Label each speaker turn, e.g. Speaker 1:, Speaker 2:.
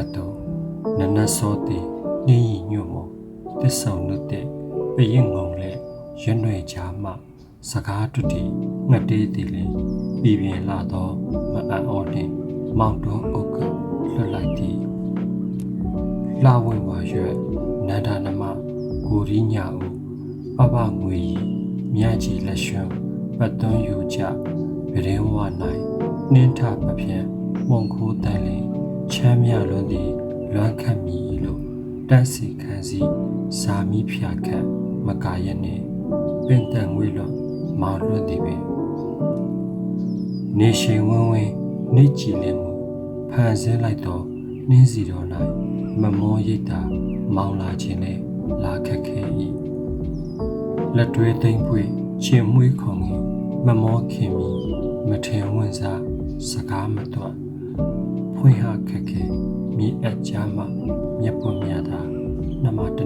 Speaker 1: တ်တော့နနတ်စောတိနှင်းရီညွတ်မတစ္ဆောင်နုတဲ့ပရင်ငုံလေရွနှွေချာမှစကားတုတိငတ်တေးတီလင်ပြည်ပြင်းလာတော့မအံ့ဩနှင့်မောက်တော်အုပ်ကလွတ်လိုက်သည်လှဝင်ပါရွက်နန္ဒနမကိုရီညာဦးပပငွေရီမြကြီးလက်ရွှံပတ်သွန်းယူကြဗရင်ဝ၌နှင်းထပပြန့်မုံခိုးတန်လင် ချမ်းမြလွန်းသည်လွမ်းခတ်မည်လို့တန့်စီခံစီစာမီဖြာခတ်မကာရနှင့်ပင်တန်ငွေလွန်မောင်လွတ်သည်ပင်နေရှိန်ဝင်းဝင်းနေကြည်လင်မှုဖန်ဆင်းလိုက်သောနှင်းစီတော်၌မမောရိတ်တာမောင်လာခြင်းနဲ့လာခက်ခဲ၏လက်တွဲသိမ့်ပွေချင်းမွေးခုံ၏မမောခင်မီမထင်ဝင်စားစကားမတွတ်ဖွင့်ဟခက်ခဲ မြေအပ်ကြမှမျက်ပွင့်မြတာနှမတနည်းပြီးရင်